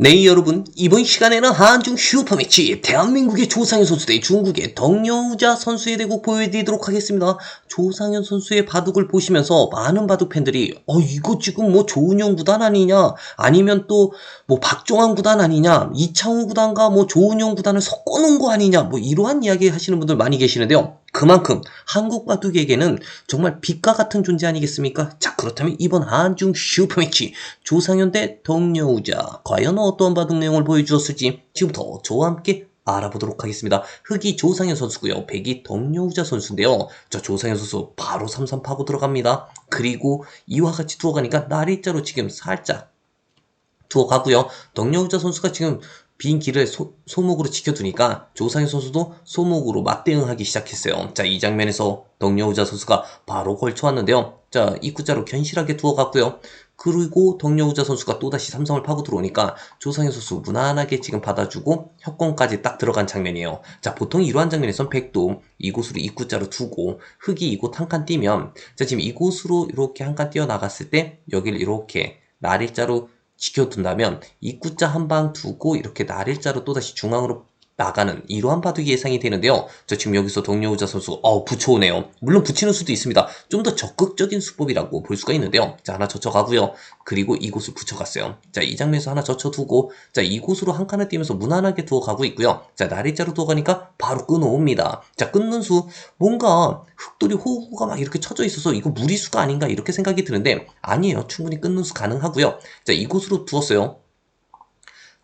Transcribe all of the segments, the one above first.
네 여러분 이번 시간에는 한중 슈퍼매치 대한민국의 조상현 선수 대 중국의 덕여우자 선수의 대국 보여드리도록 하겠습니다. 조상현 선수의 바둑을 보시면서 많은 바둑 팬들이 어 이거 지금 뭐 조은영 구단 아니냐 아니면 또 뭐 박종환 구단 아니냐 이창호 구단과 뭐 조은영 구단을 섞어놓은 거 아니냐 뭐 이러한 이야기 하시는 분들 많이 계시는데요. 그만큼 한국 바둑에게는 정말 빛과 같은 존재 아니겠습니까? 자 그렇다면 이번 한중 슈퍼매치 조상현 대 덕여우자 과연 어떠한 바둑 내용을 보여주었을지 지금부터 저와 함께 알아보도록 하겠습니다. 흑이 조상현 선수고요. 백이 덕여우자 선수인데요. 자 조상현 선수 바로 3-3 파고 들어갑니다. 그리고 이와 같이 두어가니까 날일자로 지금 살짝 두어 가고요. 덕여우자 선수가 지금 빈 길을 소, 소목으로 지켜두니까 조상현 선수도 소목으로 맞대응하기 시작했어요. 자, 이 장면에서 덕여우자 선수가 바로 걸쳐왔는데요. 자, 입구자로 견실하게 두어갔고요. 그리고 덕여우자 선수가 또다시 삼성을 파고 들어오니까 조상현 선수 무난하게 지금 받아주고 협공까지 딱 들어간 장면이에요. 자, 보통 이러한 장면에선 백도 이곳으로 입구자로 두고 흙이 이곳 한칸 띄면 자, 지금 이곳으로 이렇게 한칸 띄어 나갔을 때 여기를 이렇게 날일자로 지켜둔다면 입구자 한 방 두고 이렇게 날일자로 또다시 중앙으로 나가는 이러한 바둑이 예상이 되는데요. 저 지금 여기서 동료우자 선수 어 붙여오네요. 물론 붙이는 수도 있습니다. 좀 더 적극적인 수법이라고 볼 수가 있는데요. 자 하나 젖혀가고요. 그리고 이곳을 붙여갔어요. 자 이 장면에서 하나 젖혀두고 자 이곳으로 한 칸을 띄면서 무난하게 두어가고 있고요. 자 날일자로 두어가니까 바로 끊어옵니다. 자 끊는 수 뭔가 흑돌이 호구가 막 이렇게 쳐져 있어서 이거 무리수가 아닌가 이렇게 생각이 드는데 아니에요. 충분히 끊는 수 가능하고요. 자 이곳으로 두었어요.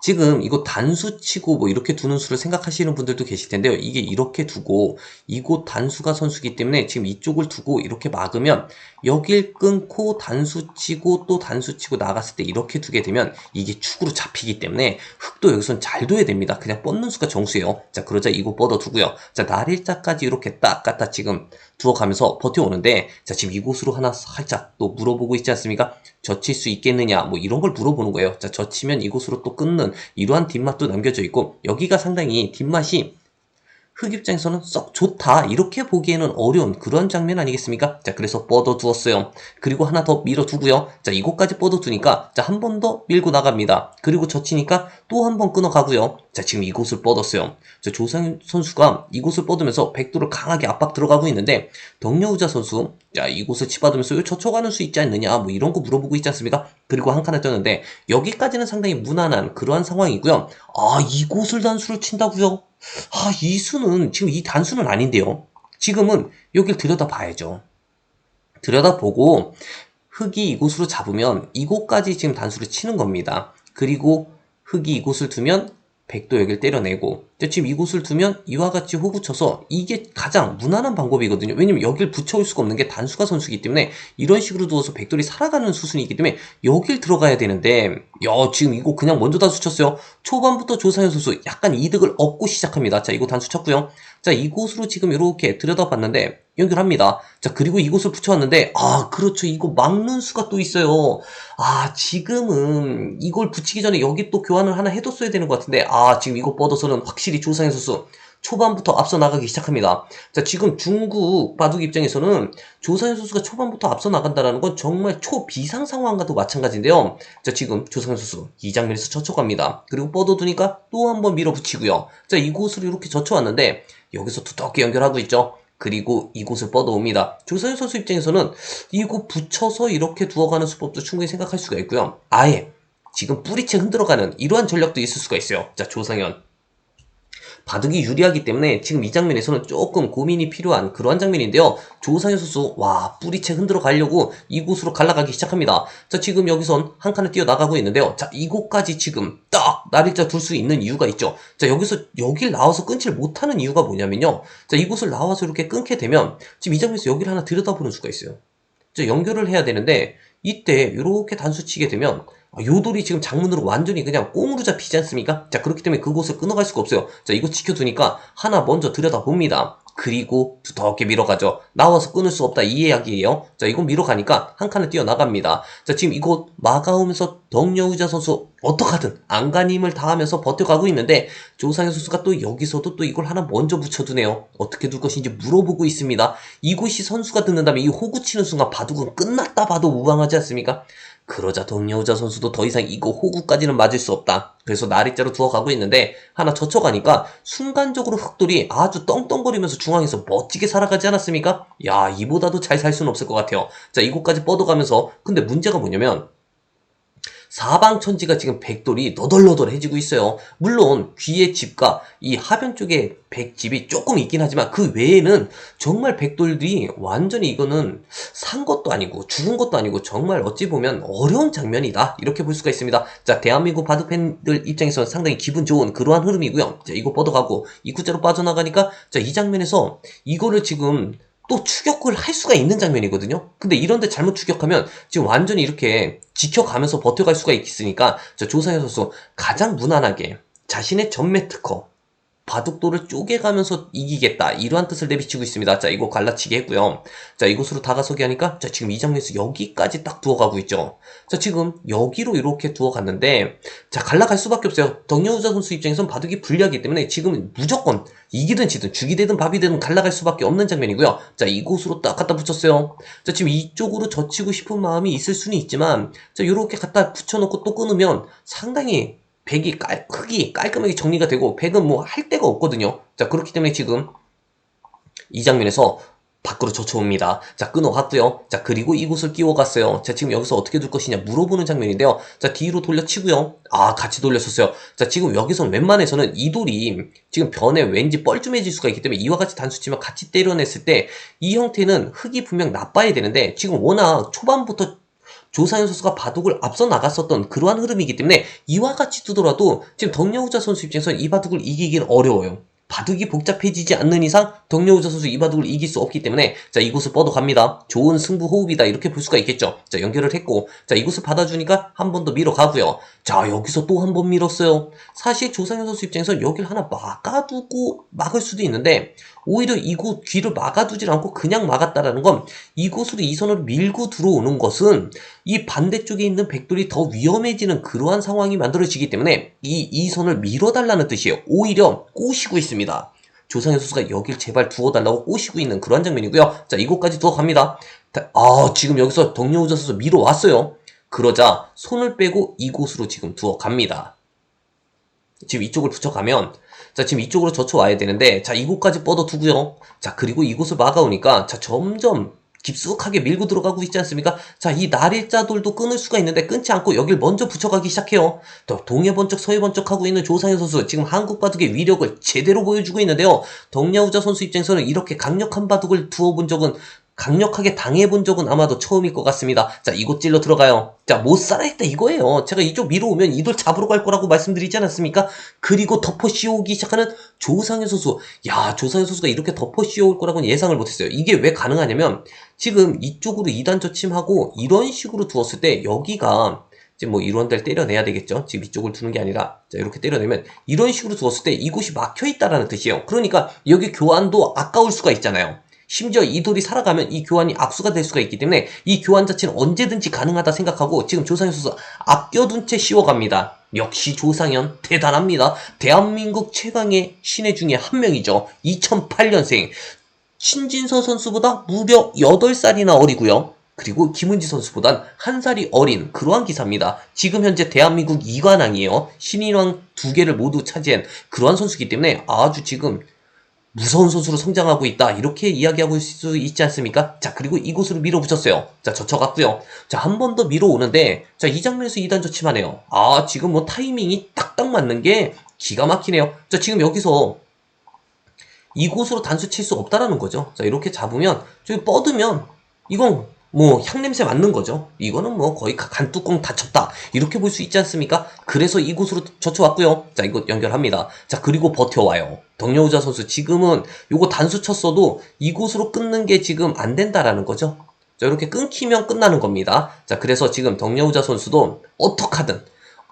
지금 이거 단수 치고 뭐 이렇게 두는 수를 생각하시는 분들도 계실 텐데요. 이게 이렇게 두고 이곳 단수가 선수기 때문에 지금 이쪽을 두고 이렇게 막으면 여길 끊고 단수 치고 또 단수 치고 나갔을 때 이렇게 두게 되면 이게 축으로 잡히기 때문에 흑도 여기선 잘 둬야 됩니다. 그냥 뻗는 수가 정수예요. 자 그러자 이거 뻗어 두고요. 자 날일자까지 이렇게 딱 갖다 지금 두어가면서 버텨오는데 자 지금 이곳으로 하나 살짝 또 물어보고 있지 않습니까? 젖힐 수 있겠느냐 뭐 이런 걸 물어보는 거예요. 자 젖히면 이곳으로 또 끊는 이러한 뒷맛도 남겨져 있고 여기가 상당히 뒷맛이 흑 입장에서는 썩 좋다 이렇게 보기에는 어려운 그런 장면 아니겠습니까? 자 그래서 뻗어 두었어요. 그리고 하나 더 밀어 두고요. 자 이곳까지 뻗어 두니까 자 한 번 더 밀고 나갑니다. 그리고 젖히니까 또 한 번 끊어 가고요. 자 지금 이곳을 뻗었어요. 자 조상현 선수가 이곳을 뻗으면서 백도를 강하게 압박 들어가고 있는데 덕여우자 선수 자 이곳을 치받으면서 왜 젖혀가는 수 있지 않느냐 뭐 이런 거 물어보고 있지 않습니까? 그리고 한 칸을 떴는데 여기까지는 상당히 무난한 그러한 상황이고요. 아 이곳을 단수를 친다고요? 아, 이 수는 지금 이 단수는 아닌데요. 지금은 여길 들여다 봐야죠. 들여다보고 흙이 이곳으로 잡으면 이곳까지 지금 단수를 치는 겁니다. 그리고 흙이 이곳을 두면 백도 여기를 때려내고 지금 이곳을 두면 이와 같이 호구 쳐서 이게 가장 무난한 방법이거든요. 왜냐면 여길 붙여올 수가 없는 게 단수가 선수이기 때문에 이런 식으로 두어서 백돌이 살아가는 수순이 기 때문에 여길 들어가야 되는데 야 지금 이거 그냥 먼저 단수 쳤어요. 초반부터 조상현 선수 약간 이득을 얻고 시작합니다. 자 이거 단수 쳤고요. 자 이곳으로 지금 이렇게 들여다봤는데 연결합니다. 자 그리고 이곳을 붙여왔는데 아 그렇죠 이거 막는 수가 또 있어요. 아 지금은 이걸 붙이기 전에 여기 또 교환을 하나 해뒀어야 되는 것 같은데 아 지금 이거 뻗어서는 확실히 조상현 선수 초반부터 앞서 나가기 시작합니다. 자, 지금 중국 바둑 입장에서는 조상현 선수가 초반부터 앞서 나간다는 건 정말 초비상 상황과도 마찬가지인데요. 자, 지금 조상현 선수 이 장면에서 젖혀갑니다. 그리고 뻗어두니까 또 한번 밀어붙이고요. 자, 이곳으로 이렇게 젖혀왔는데 여기서 두텁게 연결하고 있죠. 그리고 이곳을 뻗어옵니다. 조상현 선수 입장에서는 이곳 붙여서 이렇게 두어가는 수법도 충분히 생각할 수가 있고요. 아예 지금 뿌리채 흔들어가는 이러한 전략도 있을 수가 있어요. 자, 조상현. 바둑이 유리하기 때문에 지금 이 장면에서는 조금 고민이 필요한 그러한 장면인데요. 조상현 선수 와 뿌리채 흔들어 가려고 이곳으로 갈라가기 시작합니다. 자 지금 여기선 한 칸을 뛰어나가고 있는데요. 자 이곳까지 지금 딱 날일자 둘 수 있는 이유가 있죠. 자 여기서 여길 나와서 끊지를 못하는 이유가 뭐냐면요. 자 이곳을 나와서 이렇게 끊게 되면 지금 이 장면에서 여기를 하나 들여다보는 수가 있어요. 자 연결을 해야 되는데 이때 이렇게 단수 치게 되면 요돌이 지금 장문으로 완전히 그냥 꽁으로 잡히지 않습니까? 자, 그렇기 때문에 그곳을 끊어갈 수가 없어요. 자, 이거 지켜두니까 하나 먼저 들여다봅니다. 그리고 두텁게 밀어가죠. 나와서 끊을 수 없다 이 이야기예요. 자, 이거 밀어가니까 한 칸을 뛰어나갑니다. 자, 지금 이곳 막아오면서 덕여우자 선수 어떡하든 안간힘을 다하면서 버텨가고 있는데 조상현 선수가 또 여기서도 또 이걸 하나 먼저 붙여두네요. 어떻게 둘 것인지 물어보고 있습니다. 이곳이 선수가 듣는다면 이 호구 치는 순간 바둑은 끝났다 봐도 무방하지 않습니까? 그러자 동여우자 선수도 더 이상 이거 호구까지는 맞을 수 없다. 그래서 나리자로 두어가고 있는데 하나 젖혀가니까 순간적으로 흑돌이 아주 떵떵거리면서 중앙에서 멋지게 살아가지 않았습니까? 야 이보다도 잘 살 수는 없을 것 같아요. 자 이곳까지 뻗어가면서 근데 문제가 뭐냐면 사방천지가 지금 백돌이 너덜너덜해지고 있어요. 물론 귀의 집과 이 하변 쪽에 백집이 조금 있긴 하지만 그 외에는 정말 백돌들이 완전히 이거는 산 것도 아니고 죽은 것도 아니고 정말 어찌 보면 어려운 장면이다 이렇게 볼 수가 있습니다. 자 대한민국 바둑 팬들 입장에서는 상당히 기분 좋은 그러한 흐름이고요. 자 이거 뻗어가고 이구자로 빠져나가니까 자 이 장면에서 이거를 지금 또 추격을 할 수가 있는 장면이거든요. 근데 이런데 잘못 추격하면 지금 완전히 이렇게 지켜가면서 버텨갈 수가 있으니까 저 조상현 선수 가장 무난하게 자신의 전매 특허 바둑돌을 쪼개가면서 이기겠다 이러한 뜻을 내비치고 있습니다. 자 이거 갈라치기 했고요. 자 이곳으로 다가서기 하니까 자 지금 이 장면에서 여기까지 딱 두어가고 있죠. 자 지금 여기로 이렇게 두어갔는데 자 갈라갈 수밖에 없어요. 덕여우자 선수 입장에선 바둑이 불리하기 때문에 지금 무조건 이기든 지든 죽이 되든 밥이 되든 갈라갈 수밖에 없는 장면이고요. 자 이곳으로 딱 갖다 붙였어요. 자 지금 이쪽으로 젖히고 싶은 마음이 있을 수는 있지만 자 이렇게 갖다 붙여놓고 또 끊으면 상당히 백이 깔, 흙이 깔끔하게 정리가 되고 백은 뭐 할 데가 없거든요. 자 그렇기 때문에 지금 이 장면에서 밖으로 젖혀옵니다. 자 끊어갔고요. 자 그리고 이곳을 끼워갔어요. 자 지금 여기서 어떻게 둘 것이냐 물어보는 장면인데요. 자 뒤로 돌려치고요. 아 같이 돌렸었어요. 자 지금 여기서 웬만해서는 이 돌이 지금 변에 왠지 뻘쭘해질 수가 있기 때문에 이와 같이 단수치면 같이 때려냈을 때 이 형태는 흙이 분명 나빠야 되는데 지금 워낙 초반부터 조상현 선수가 바둑을 앞서 나갔었던 그러한 흐름이기 때문에 이와 같이 두더라도 지금 덕여우자 선수 입장에서는 이 바둑을 이기기는 어려워요. 바둑이 복잡해지지 않는 이상 덕여우자 선수 이 바둑을 이길 수 없기 때문에 자 이곳을 뻗어갑니다. 좋은 승부 호흡이다 이렇게 볼 수가 있겠죠. 자 연결을 했고 자 이곳을 받아주니까 한 번 더 밀어가고요. 자 여기서 또 한 번 밀었어요. 사실 조상현 선수 입장에서는 여기를 하나 막아두고 막을 수도 있는데 오히려 이곳 귀를 막아두질 않고 그냥 막았다라는 건 이곳으로 이 선을 밀고 들어오는 것은 이 반대쪽에 있는 백돌이 더 위험해지는 그러한 상황이 만들어지기 때문에 이, 이 선을 밀어달라는 뜻이에요. 오히려 꼬시고 있습니다. 조상현 선수가 여길 제발 두어달라고 꼬시고 있는 그러한 장면이고요. 자, 이곳까지 두어갑니다. 다- 아, 지금 여기서 덕려우자 선수 밀어왔어요. 그러자 손을 빼고 이곳으로 지금 두어갑니다. 지금 이쪽을 붙여가면 자 지금 이쪽으로 젖혀와야 되는데 자 이곳까지 뻗어두고요 자 그리고 이곳을 막아오니까 자 점점 깊숙하게 밀고 들어가고 있지 않습니까? 자, 이 나릴자돌도 끊을 수가 있는데 끊지 않고 여길 먼저 붙여가기 시작해요. 또 동해 번쩍 서해 번쩍 하고 있는 조상현 선수 지금 한국 바둑의 위력을 제대로 보여주고 있는데요. 덕야우자 선수 입장에서는 이렇게 강력한 바둑을 두어본 적은 강력하게 당해본 적은 아마도 처음일 것 같습니다. 자, 이곳 찔러 들어가요. 자, 못 살아있다 이거예요. 제가 이쪽 밀어오면 이 돌 잡으러 갈 거라고 말씀드리지 않았습니까? 그리고 덮어 씌우기 시작하는 조상현 선수. 야, 조상현 선수가 이렇게 덮어 씌워올 거라고는 예상을 못했어요. 이게 왜 가능하냐면, 지금 이쪽으로 2단 저침하고 이런 식으로 두었을 때 여기가 지금 뭐 이런 데를 때려내야 되겠죠. 지금 이쪽을 두는 게 아니라 자 이렇게 때려내면 이런 식으로 두었을 때 이곳이 막혀 있다라는 뜻이에요. 그러니까 여기 교환도 아까울 수가 있잖아요. 심지어 이 돌이 살아가면 이 교환이 악수가 될 수가 있기 때문에 이 교환 자체는 언제든지 가능하다 생각하고 지금 조상현 선수 아껴둔 채 씌워갑니다. 역시 조상현 대단합니다. 대한민국 최강의 신의 중에 한 명이죠. 2008년생 신진서 선수보다 무려 8살이나 어리고요. 그리고 김은지 선수보단 한 살이 어린 그러한 기사입니다. 지금 현재 대한민국 2관왕이에요. 신인왕 두 개를 모두 차지한 그러한 선수이기 때문에 아주 지금 무서운 선수로 성장하고 있다. 이렇게 이야기하고 있을 수 있지 않습니까? 자, 그리고 이곳으로 밀어붙였어요. 자, 젖혀갔고요. 자, 한 번 더 밀어오는데, 자, 이 장면에서 2단 조침하네요. 아, 지금 뭐 타이밍이 딱딱 맞는 게 기가 막히네요. 자, 지금 여기서 이곳으로 단수 칠 수 없다라는 거죠. 자, 이렇게 잡으면, 저기 뻗으면, 이건 뭐 향냄새 맡는 거죠. 이거는 뭐 거의 가- 간뚜껑 닫혔다. 이렇게 볼 수 있지 않습니까? 그래서 이곳으로 젖혀왔고요. 자, 이거 연결합니다. 자, 그리고 버텨와요. 덕여우자 선수 지금은 요거 단수 쳤어도 이곳으로 끊는 게 지금 안 된다라는 거죠. 자, 이렇게 끊기면 끝나는 겁니다. 자, 그래서 지금 덕여우자 선수도 어떡하든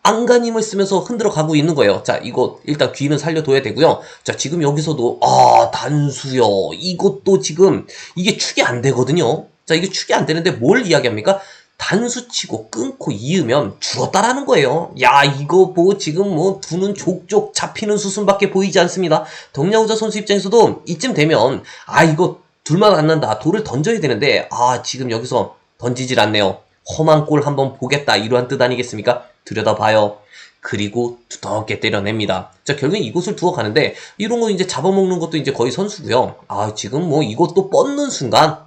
안간힘을 쓰면서 흔들어 가고 있는 거예요. 자, 이거 일단 귀는 살려둬야 되고요. 자, 지금 여기서도 아 단수요. 이것도 지금 이게 축이 안 되거든요. 자, 이게 축이 안 되는데 뭘 이야기합니까? 단수 치고 끊고 이으면 죽었다라는 거예요. 야, 이거 뭐 지금 뭐 두는 족족 잡히는 수순밖에 보이지 않습니다. 덕야우자 선수 입장에서도 이쯤 되면 아, 이거 둘만 안 난다. 돌을 던져야 되는데 아, 지금 여기서 던지질 않네요. 험한 골 한번 보겠다. 이러한 뜻 아니겠습니까? 들여다봐요. 그리고 두텁게 때려냅니다. 자, 결국엔 이곳을 두어 가는데, 이런 거 이제 잡아먹는 것도 이제 거의 선수고요 아, 지금 뭐 이것도 뻗는 순간,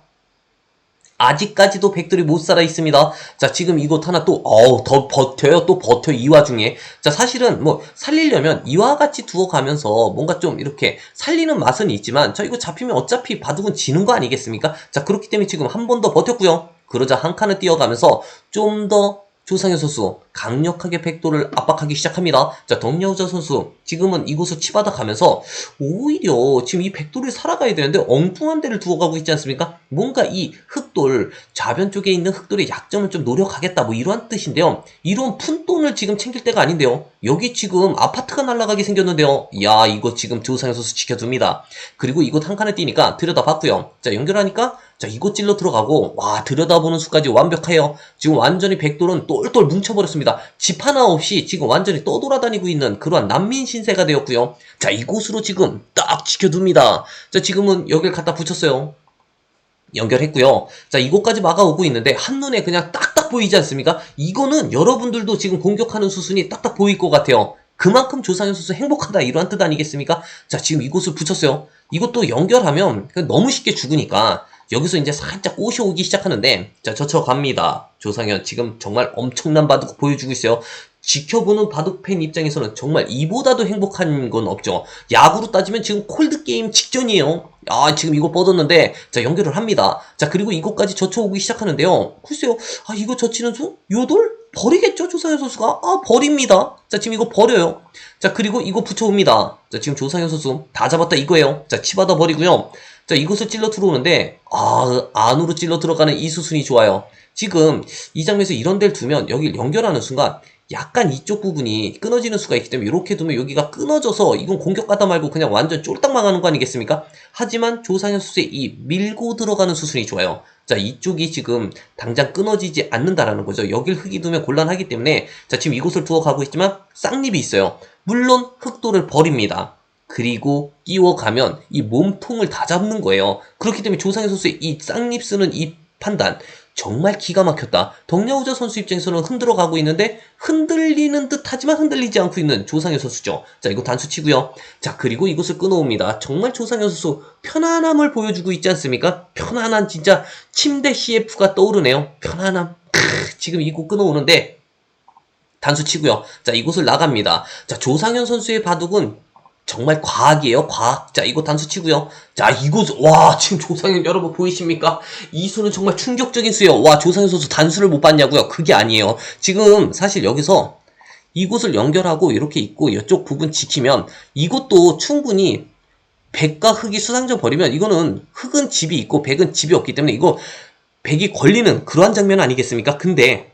아직까지도 백돌이 못 살아 있습니다. 자, 지금 이곳 하나 또, 어우, 더 버텨요. 또 버텨, 이 와중에. 자, 사실은 뭐, 살리려면 이와 같이 두어 가면서 뭔가 좀 이렇게 살리는 맛은 있지만, 자, 이거 잡히면 어차피 바둑은 지는 거 아니겠습니까? 자, 그렇기 때문에 지금 한 번 더 버텼고요. 그러자 한 칸을 뛰어가면서 좀더 조상현 선수 강력하게 백도를 압박하기 시작합니다. 자, 덕여우자 선수 지금은 이곳을 치받아 가면서 오히려 지금 이 백도를 살아가야 되는데 엉뚱한 데를 두어가고 있지 않습니까? 뭔가 이 흑돌 좌변 쪽에 있는 흑돌의 약점을 좀 노력하겠다 뭐 이러한 뜻인데요. 이런 푼돈을 지금 챙길 때가 아닌데요. 여기 지금 아파트가 날아가게 생겼는데요. 야 이거 지금 조상현 선수 지켜줍니다. 그리고 이곳 한 칸을 뛰니까 들여다봤고요. 자 연결하니까 자 이곳 찔러 들어가고 와 들여다보는 수까지 완벽해요. 지금 완전히 백돌은 똘똘 뭉쳐버렸습니다. 집 하나 없이 지금 완전히 떠돌아다니고 있는 그러한 난민 신세가 되었고요. 자 이곳으로 지금 딱 지켜둡니다. 자 지금은 여길 갖다 붙였어요. 연결했고요. 자 이곳까지 막아오고 있는데 한눈에 그냥 딱딱 보이지 않습니까? 이거는 여러분들도 지금 공격하는 수순이 딱딱 보일 것 같아요. 그만큼 조상현 선수 행복하다 이러한 뜻 아니겠습니까? 자 지금 이곳을 붙였어요. 이것도 연결하면 너무 쉽게 죽으니까 여기서 이제 살짝 꼬셔오기 시작하는데 자 젖혀갑니다. 조상현 지금 정말 엄청난 바둑 보여주고 있어요. 지켜보는 바둑 팬 입장에서는 정말 이보다도 행복한 건 없죠. 야구로 따지면 지금 콜드게임 직전이에요. 아, 지금 이거 뻗었는데, 자, 연결을 합니다. 자, 그리고 이것까지 젖혀오기 시작하는데요. 글쎄요, 아, 이거 젖히는 수? 요돌? 버리겠죠, 조상현 선수가? 아, 버립니다. 자, 지금 이거 버려요. 자, 그리고 이거 붙여옵니다. 자, 지금 조상현 선수 다 잡았다 이거예요. 자, 치받아 버리고요. 자, 이곳을 찔러 들어오는데, 아, 안으로 찔러 들어가는 이 수순이 좋아요. 지금 이 장면에서 이런 데를 두면 여기 연결하는 순간 약간 이쪽 부분이 끊어지는 수가 있기 때문에 이렇게 두면 여기가 끊어져서 이건 공격하다 말고 그냥 완전 쫄딱 망하는 거 아니겠습니까? 하지만 조상현 수의 이 밀고 들어가는 수순이 좋아요. 자 이쪽이 지금 당장 끊어지지 않는다라는 거죠. 여길 흙이 두면 곤란하기 때문에 자 지금 이곳을 두어 가고 있지만 쌍립이 있어요. 물론 흑도를 버립니다. 그리고 끼워가면 이 몸통을 다 잡는 거예요. 그렇기 때문에 조상현 선수의 이 쌍립 쓰는 이 판단 정말 기가 막혔다. 덕야우자 선수 입장에서는 흔들어 가고 있는데 흔들리는 듯 하지만 흔들리지 않고 있는 조상현 선수죠. 자, 이거 단수 치고요. 자, 그리고 이곳을 끊어옵니다. 정말 조상현 선수 편안함을 보여주고 있지 않습니까? 편안한 진짜 침대 CF가 떠오르네요. 편안함. 크, 지금 이곳 끊어오는데 단수 치고요. 자, 이곳을 나갑니다. 자, 조상현 선수의 바둑은 정말 과학이에요, 과학. 자, 이거 단수 치고요. 자, 이곳, 와, 지금 조상현 여러분 보이십니까? 이 수는 정말 충격적인 수예요. 와, 조상현 선수 단수를 못 봤냐고요? 그게 아니에요. 지금 사실 여기서 이곳을 연결하고 이렇게 있고 이쪽 부분 지키면 이것도 충분히 백과 흑이 수상전 버리면 이거는 흑은 집이 있고 백은 집이 없기 때문에 이거 백이 걸리는 그러한 장면 아니겠습니까? 근데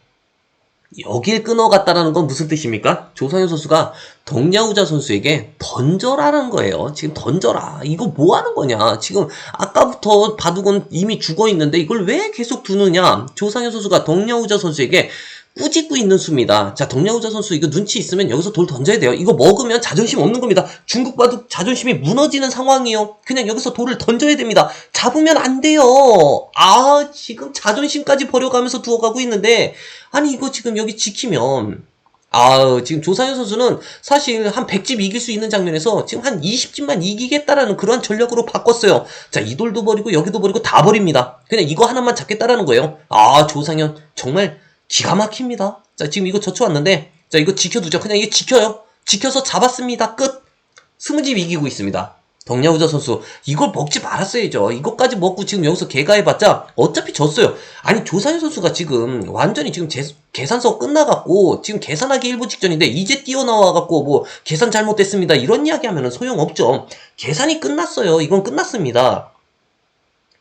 여길 끊어갔다라는 건 무슨 뜻입니까? 조상현 선수가 덕야우자 선수에게 던져라는 거예요. 지금 던져라. 이거 뭐 하는 거냐? 지금 아까부터 바둑은 이미 죽어 있는데 이걸 왜 계속 두느냐? 조상현 선수가 덕야우자 선수에게 꾸짖고 있는 수입니다. 자, 덕야우자 선수 이거 눈치 있으면 여기서 돌 던져야 돼요. 이거 먹으면 자존심 없는 겁니다. 중국 바둑 자존심이 무너지는 상황이에요. 그냥 여기서 돌을 던져야 됩니다. 잡으면 안 돼요. 아, 지금 자존심까지 버려가면서 두어가고 있는데 아니 이거 지금 여기 지키면 아, 지금 조상현 선수는 사실 한 100집 이길 수 있는 장면에서 지금 한 20집만 이기겠다라는 그런 전략으로 바꿨어요. 자, 이 돌도 버리고 여기도 버리고 다 버립니다. 그냥 이거 하나만 잡겠다라는 거예요. 아, 조상현 정말 기가 막힙니다. 자, 지금 이거 젖혀 왔는데, 자, 이거 지켜두죠. 그냥 이거 지켜요. 지켜서 잡았습니다. 끝. 스무집 이기고 있습니다. 덕야우자 선수, 이걸 먹지 말았어야죠. 이것까지 먹고 지금 여기서 개가해봤자 어차피 졌어요. 아니, 조상현 선수가 지금 완전히 지금 제, 계산서 끝나갖고 지금 계산하기 일부 직전인데 이제 뛰어나와갖고 뭐 계산 잘못됐습니다. 이런 이야기 하면은 소용없죠. 계산이 끝났어요. 이건 끝났습니다.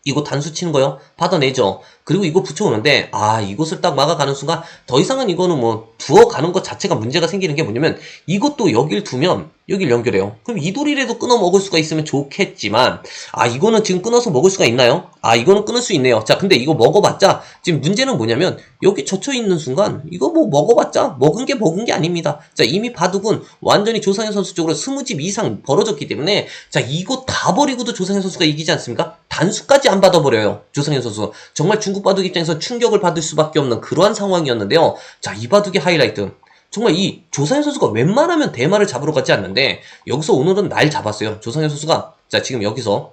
이거 단수 치는 거요? 받아내죠. 그리고 이거 붙여오는데, 아, 이곳을 딱 막아가는 순간, 더 이상은 이거는 뭐, 두어가는 것 자체가 문제가 생기는 게 뭐냐면, 이것도 여길 두면, 여길 연결해요. 그럼 이 돌이라도 끊어 먹을 수가 있으면 좋겠지만, 아, 이거는 지금 끊어서 먹을 수가 있나요? 아, 이거는 끊을 수 있네요. 자, 근데 이거 먹어봤자, 지금 문제는 뭐냐면, 여기 젖혀 있는 순간, 이거 뭐 먹어봤자, 먹은 게 먹은 게 아닙니다. 자, 이미 바둑은 완전히 조상현 선수 쪽으로 20집 이상 벌어졌기 때문에, 자, 이거 다 버리고도 조상현 선수가 이기지 않습니까? 단수까지 안 받아버려요. 조상현 선수. 정말 중국 바둑 입장에서 충격을 받을 수밖에 없는 그러한 상황이었는데요. 자, 이 바둑의 하이라이트. 정말 이 조상현 선수가 웬만하면 대마를 잡으러 가지 않는데 여기서 오늘은 날 잡았어요. 조상현 선수가 자 지금 여기서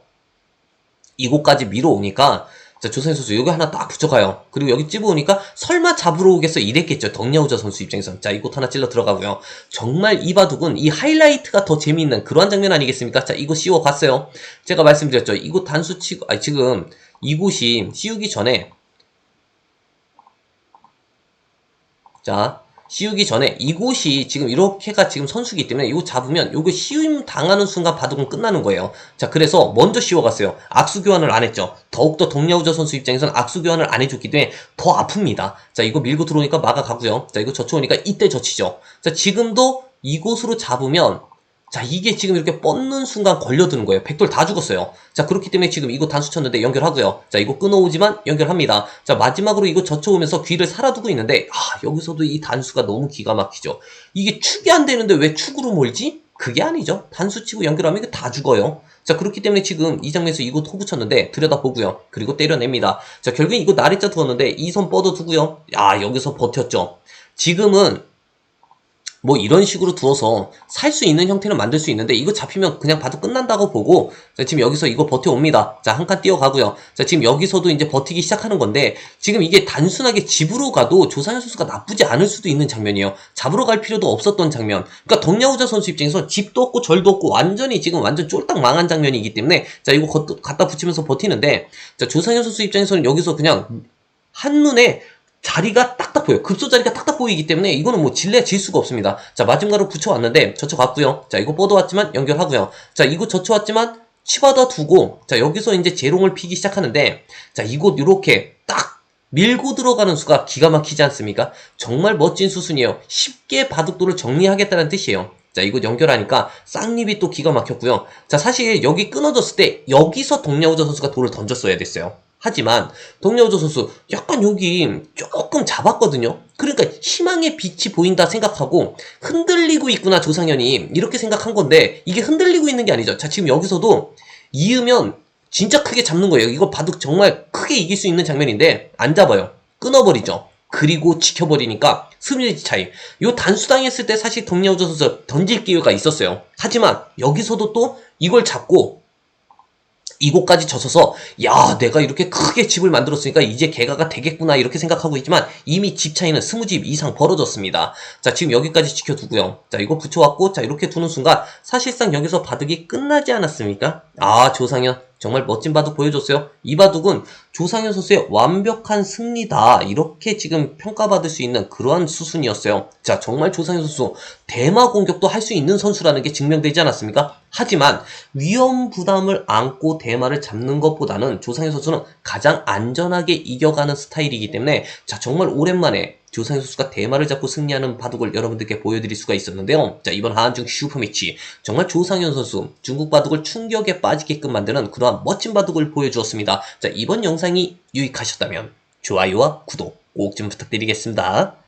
이곳까지 밀어오니까 자 조상현 선수 여기 하나 딱 붙여가요. 그리고 여기 찝어오니까 설마 잡으러 오겠어 이랬겠죠. 덕야우자 선수 입장에서는 자 이곳 하나 찔러 들어가고요. 정말 이 바둑은 이 하이라이트가 더 재미있는 그러한 장면 아니겠습니까? 자 이곳 씌워 갔어요. 제가 말씀드렸죠. 이곳 단수 치고 아니 지금 이곳이 씌우기 전에 자 씌우기 전에 이곳이 지금 이렇게가 지금 선수기 때문에 이거 잡으면 이거 씌움 당하는 순간 바둑은 끝나는 거예요. 자 그래서 먼저 씌워갔어요. 악수 교환을 안 했죠. 더욱더 동야우저 선수 입장에서는 악수 교환을 안 해줬기 때문에 더 아픕니다. 자 이거 밀고 들어오니까 막아가고요. 자 이거 젖혀오니까 이때 젖히죠. 자 지금도 이곳으로 잡으면 자, 이게 지금 이렇게 뻗는 순간 걸려드는 거예요. 백돌 다 죽었어요. 자, 그렇기 때문에 지금 이거 단수 쳤는데 연결하고요. 자, 이거 끊어오지만 연결합니다. 자, 마지막으로 이거 젖혀오면서 귀를 살아두고 있는데, 아, 여기서도 이 단수가 너무 기가 막히죠. 이게 축이 안 되는데 왜 축으로 몰지? 그게 아니죠. 단수 치고 연결하면 이거 다 죽어요. 자, 그렇기 때문에 지금 이 장면에서 이거 호 붙였는데, 들여다보고요. 그리고 때려냅니다. 자, 결국엔 이거 나리자 두었는데, 이 손 뻗어두고요. 야, 여기서 버텼죠. 지금은 뭐 이런 식으로 두어서 살 수 있는 형태는 만들 수 있는데 이거 잡히면 그냥 봐도 끝난다고 보고 자, 지금 여기서 이거 버텨옵니다. 자, 한 칸 뛰어가고요. 자, 지금 여기서도 이제 버티기 시작하는 건데 지금 이게 단순하게 집으로 가도 조상현 선수가 나쁘지 않을 수도 있는 장면이에요. 잡으러 갈 필요도 없었던 장면. 그러니까 덕야우자 선수 입장에서 집도 없고 절도 없고 완전히 지금 완전 쫄딱 망한 장면이기 때문에 자, 이거 걷- 갖다 붙이면서 버티는데 자, 조상현 선수 입장에서는 여기서 그냥 한눈에 자리가 딱딱 보여요. 급소 자리가 딱딱 보이기 때문에 이거는 뭐 질래 질 수가 없습니다. 자, 마지막으로 붙여왔는데 젖혀갔고요. 자, 이거 뻗어왔지만 연결하고요. 자, 이거 젖혀왔지만 치받아 두고 자, 여기서 이제 재롱을 피기 시작하는데 자, 이곳 이렇게 딱 밀고 들어가는 수가 기가 막히지 않습니까? 정말 멋진 수순이에요. 쉽게 바둑도를 정리하겠다는 뜻이에요. 자, 이곳 연결하니까 쌍립이 또 기가 막혔고요. 자, 사실 여기 끊어졌을 때 여기서 동야우저 선수가 돌을 던졌어야 됐어요. 하지만 동료조 선수 약간 여기 조금 잡았거든요. 그러니까 희망의 빛이 보인다 생각하고 흔들리고 있구나 조상현이 이렇게 생각한 건데 이게 흔들리고 있는 게 아니죠. 자 지금 여기서도 이으면 진짜 크게 잡는 거예요. 이거 바둑 정말 크게 이길 수 있는 장면인데 안 잡아요. 끊어버리죠. 그리고 지켜버리니까 스미지 차이. 요 단수당했을 때 사실 동료조 선수 던질 기회가 있었어요. 하지만 여기서도 또 이걸 잡고 이곳까지 져서서 야 내가 이렇게 크게 집을 만들었으니까 이제 개가가 되겠구나 이렇게 생각하고 있지만 이미 집 차이는 스무 집 이상 벌어졌습니다. 자 지금 여기까지 지켜두고요. 자 이거 붙여왔고 자 이렇게 두는 순간 사실상 여기서 바둑이 끝나지 않았습니까? 아 조상현 정말 멋진 바둑 보여줬어요. 이 바둑은 조상현 선수의 완벽한 승리다 이렇게 지금 평가받을 수 있는 그러한 수순이었어요. 자 정말 조상현 선수 대마 공격도 할 수 있는 선수라는 게 증명되지 않았습니까? 하지만 위험 부담을 안고 대마를 잡는 것보다는 조상현 선수는 가장 안전하게 이겨가는 스타일이기 때문에 자 정말 오랜만에 조상현 선수가 대마를 잡고 승리하는 바둑을 여러분들께 보여드릴 수가 있었는데요. 자 이번 한중 슈퍼매치 정말 조상현 선수 중국 바둑을 충격에 빠지게끔 만드는 그러한 멋진 바둑을 보여주었습니다. 자 이번 영상이 유익하셨다면 좋아요와 구독 꼭 좀 부탁드리겠습니다.